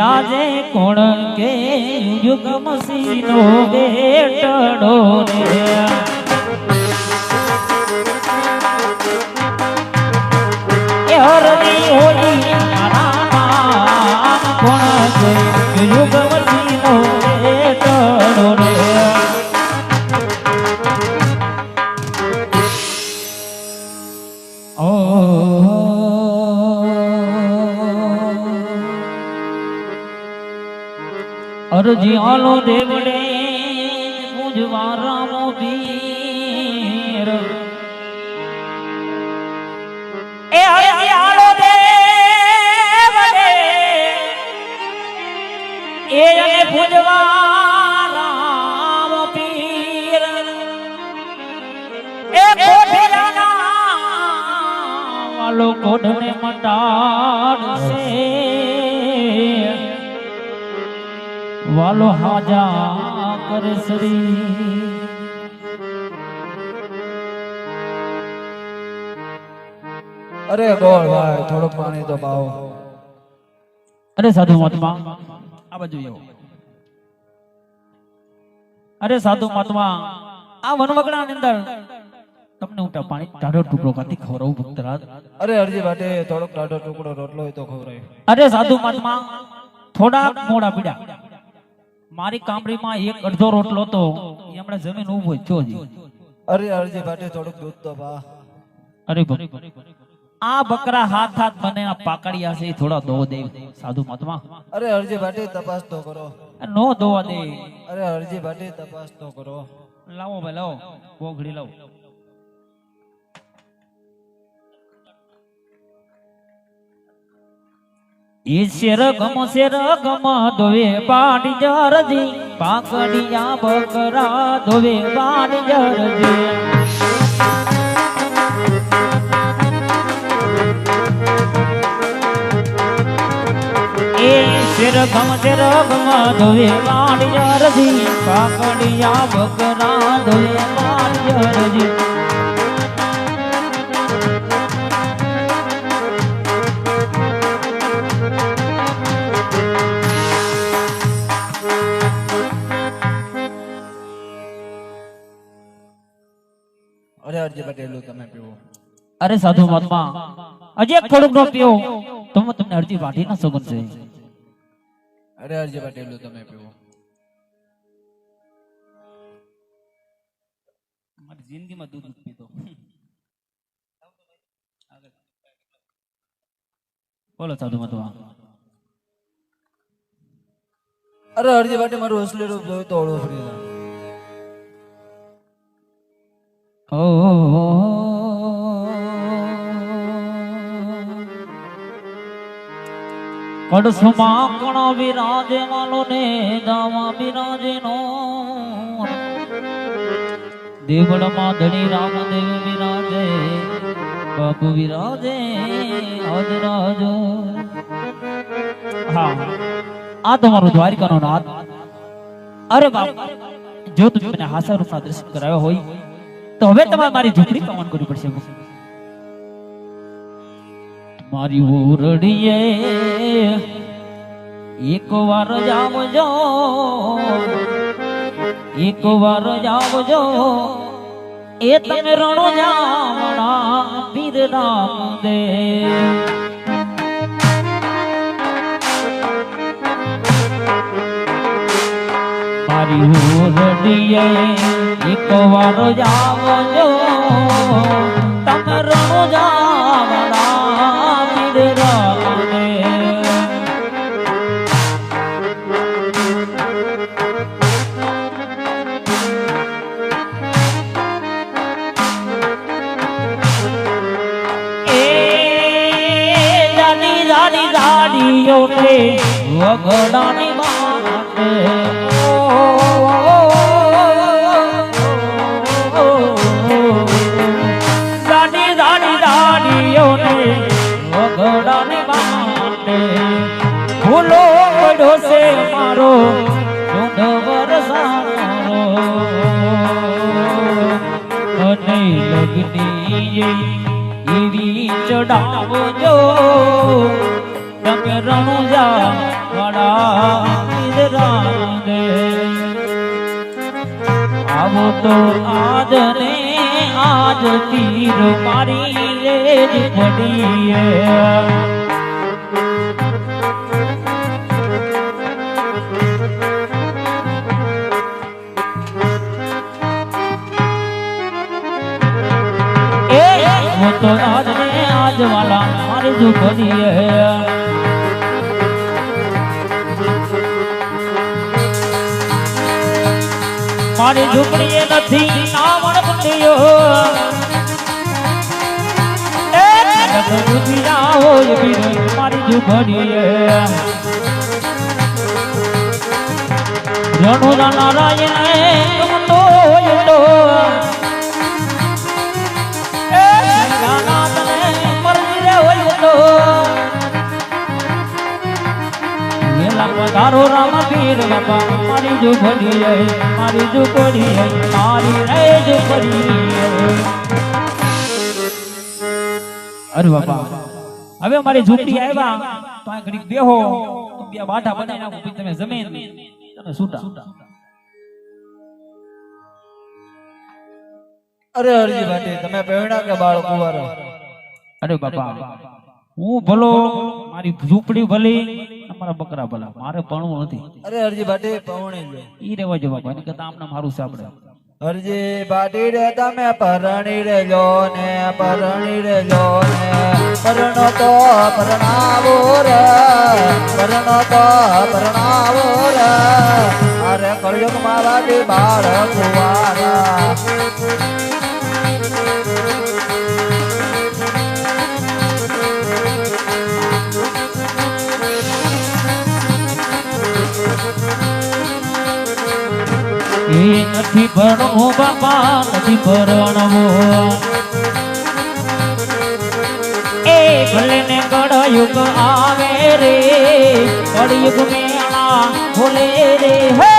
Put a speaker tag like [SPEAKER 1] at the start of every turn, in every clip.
[SPEAKER 1] આજે કોણ કે યુગ મસીનો બેટડો રે એ હોળી મારા કોણ કે યુગ અરજી આલો દેવડે પૂજવા રામો પીર. એ અરજી આલો દેવડે, એ અને પૂજવા રામો પીર. એ કોઠિયાના મટાડશે વાલો હાજા કરે શ્રી
[SPEAKER 2] અરે ગોળ ભાઈ થોડુંક પાણી તો પાવો
[SPEAKER 1] અરે સાધુ મહાત્મા આ બાજુ આવો. અરે સાધુ મહાત્મા આ વનવગડા ની અંદર તમને હું પાણી ટાઢો ટુકડો કાથી ખવરાવું ભક્તરાજ?
[SPEAKER 2] અરે અરજી માટે થોડોક ટાઢો ટુકડો રોટલો હોય તો ખવરાય
[SPEAKER 1] અરે સાધુ મહાત્મા થોડા મોડા પીડ્યા મારી કામડીમાં એક અડધો રોટલો તો એમણે જમીન ઊભો થયો
[SPEAKER 2] અરે અરજી ભાટે થોડુંક દૂધ તો બા
[SPEAKER 1] અરે આ બકરા હાથ હાથ મને આ પાકડિયા છે થોડા દો દે સાધુ મહાત્મા.
[SPEAKER 2] અરે અરજી ભાટે તપાસ તો કરો.
[SPEAKER 1] નો દોવા દે.
[SPEAKER 2] અરે અરજી ભાટે તપાસ તો કરો.
[SPEAKER 1] લાવો ભાઈ લાવો. બોગડી લાવો. ઈ શેર ગમ શેર ગમ ધોવે પાડી જરજી પાકડિયા બકરા ધોવે પાડી જરજી. શેર ગમ શેર ગમ ધોવે પાડી જરજી પાકડિયા બકરા ધોવે
[SPEAKER 2] અરજી પટેલું તમે પીવો.
[SPEAKER 1] અરે સાધુ મહાત્મા હજી એક થોડુંક નો પીવો. તો હું તમને અરજી વાટી ના સગન છે
[SPEAKER 2] અરે અરજી પટેલું તમે પીવો.
[SPEAKER 1] મારી જિંદગીમાં દૂધ પીતો. બોલો સાધુ મહાત્મા.
[SPEAKER 2] અરે અરજી માટે મારું અસલી રૂપ જોયું તો ઓળો ફરી કડસમાં કણ વિરાજે વાલો દાવા બિરાજે નો દેવળમાં ધણી રામદેવ વિરાજે, બાપુ વિરાજે, હાજરાજ. હા, આ તમારો દ્વારિકાનો નાદ. અરે બાપ, જો તમે મને હાસા રૂપના દર્શન કરાવ્યા હોય તો હવે તમારે મારી ઝૂંપડી પવન કરવી પડશે મારી ઓરડીએ એક વાર જાવજો એક વાર જાવજો એ તમે રણો જામણા પીર રામદેવ મારી ઓરડીએ એક વાર જાવજો તમે રણો જામણા એ જાડી જાડી જાડીઓ તે વગડાની લગની
[SPEAKER 1] એવી ચડાવજો. તમે રણુજા વડા રાગે આવો તો આજ ને આજ તીર મારી જ પડીએ વાલા મારી ઝૂંપડીએ નથી નાવણ બીરી મારી ઝૂંપડીએ રણુજા નારાયણ બાપા મારી જો ભડીએ મારી જો પડીએ મારી રહે જો પડીએ અરે બાપા, હવે મારી ઝૂંપડી આવ્યા, તો આ ઘડીક બેહો, તો બે બાઠા બનાવી નાખો, પછી તમે જમીન, તમે છૂટા
[SPEAKER 2] અરે હરજી ભાટી, તમે પહેણા કે બાળ કુંવારા?
[SPEAKER 1] અરે બાપા, હું ભલો, મારી ઝૂંપડી ભલી અમારા બકરા ભલા. મારે ભણવું નથી.
[SPEAKER 2] અરે હરજી ભાટી પૌણી
[SPEAKER 1] ઈ રેવા જવા બાપા કે આમને મારું સાંભળે.
[SPEAKER 2] હરજી ભાટી રે તમે પરણી રે લો ને પરણી રે લો ને. પરણો તો પરણાવો રે પરણો તો પરણાવો રે. અરે કળયુગ મારા બાળ કુંવારા.
[SPEAKER 1] એ નથી ભણવો બાપા, નથી ભરણવો. એ ભલે ને કળયુગ આવે રે, કળયુગ મેળા ભોલે રે, હે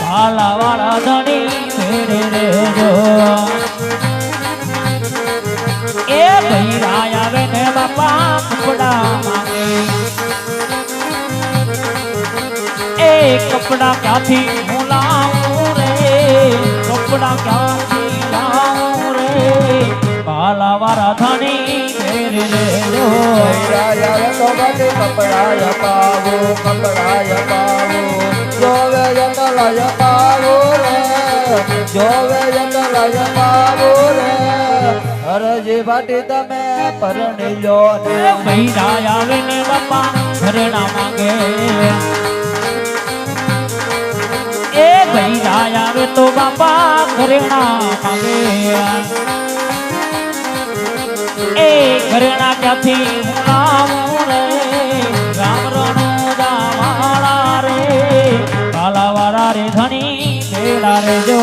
[SPEAKER 1] ભાલા વાળા ધણી ફેરે રે જો. એ ભૈરા આવે ને બાપા, કપડા માંગે. એ કપડા ક્યાંથી હું લાવું? રે કપડા ક્યાંથી લાવું રે કાલા વાળા ધણી ફેરે રે જો
[SPEAKER 2] કપડાય તો બાટી કપડાય પાવો કપડાય પાવો જોવે જતલય પાવો રે લો
[SPEAKER 1] મહિના આવે ને બાપા ઘરેણા માંગે મહિના આવે તો બાપા ઘરેણા માંગે એ ઘરેણા ક્યાંથી હું લાવું રે? રામ રણો દાવાળા રે. કાલાવાળા રે ધણી ભેળા રે જો.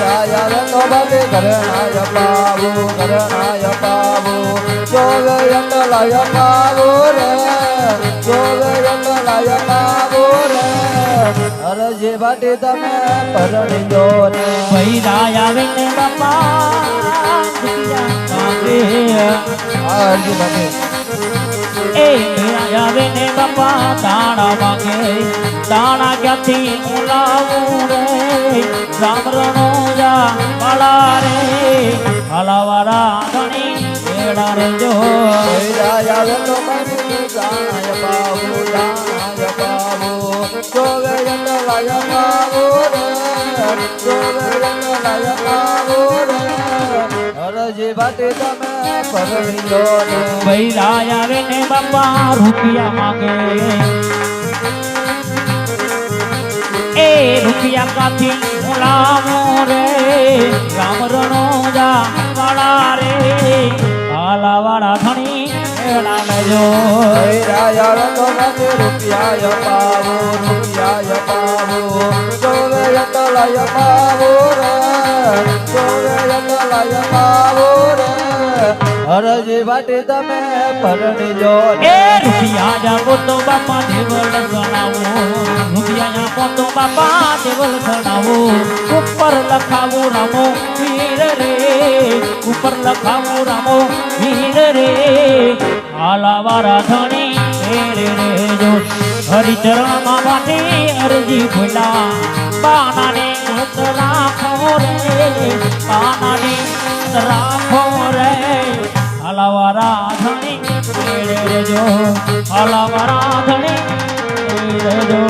[SPEAKER 2] રાય તો બાટી ઘરણાય પાવો ઘરણાય પાવો જોવે જતલય પાવો રે. જોવે જતલય પાવો રે હરજી વાટે તમે પરણી દો ને.
[SPEAKER 1] ભૈરા આવે બાપા
[SPEAKER 2] હરજી ભાટી
[SPEAKER 1] એ ભૈરા આવે બાપા દાણા માંગે દાણા ક્યાંથી બોલાવું રે રામ જા બાળા રે. હલાવારા ધણી ભેડા રે જો
[SPEAKER 2] રાય તો બાપા પાવો જોવે જતલય પાવો રે જોવે જતલય પાવો રે તમે ને
[SPEAKER 1] બાપા રૂપિયા માંગે
[SPEAKER 2] રાય હરજી વાટી તમે પરણી લો
[SPEAKER 1] એ રૂપિયા જાગો તો બાપા દેવલ ગણાવો. રૂપિયા ઉપર લખાવો રામો વીર રે. ઉપર લખાવો રામો વીર રે. આલાવારા ધણી રે રે જો. અરજી ભૂલા. મત રાખો રે પાનાને રાખો રે. હલાવારા ધણી રે રે જો હલાવારા ધણી રે જો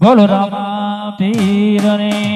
[SPEAKER 1] બોલો રામા પીરની.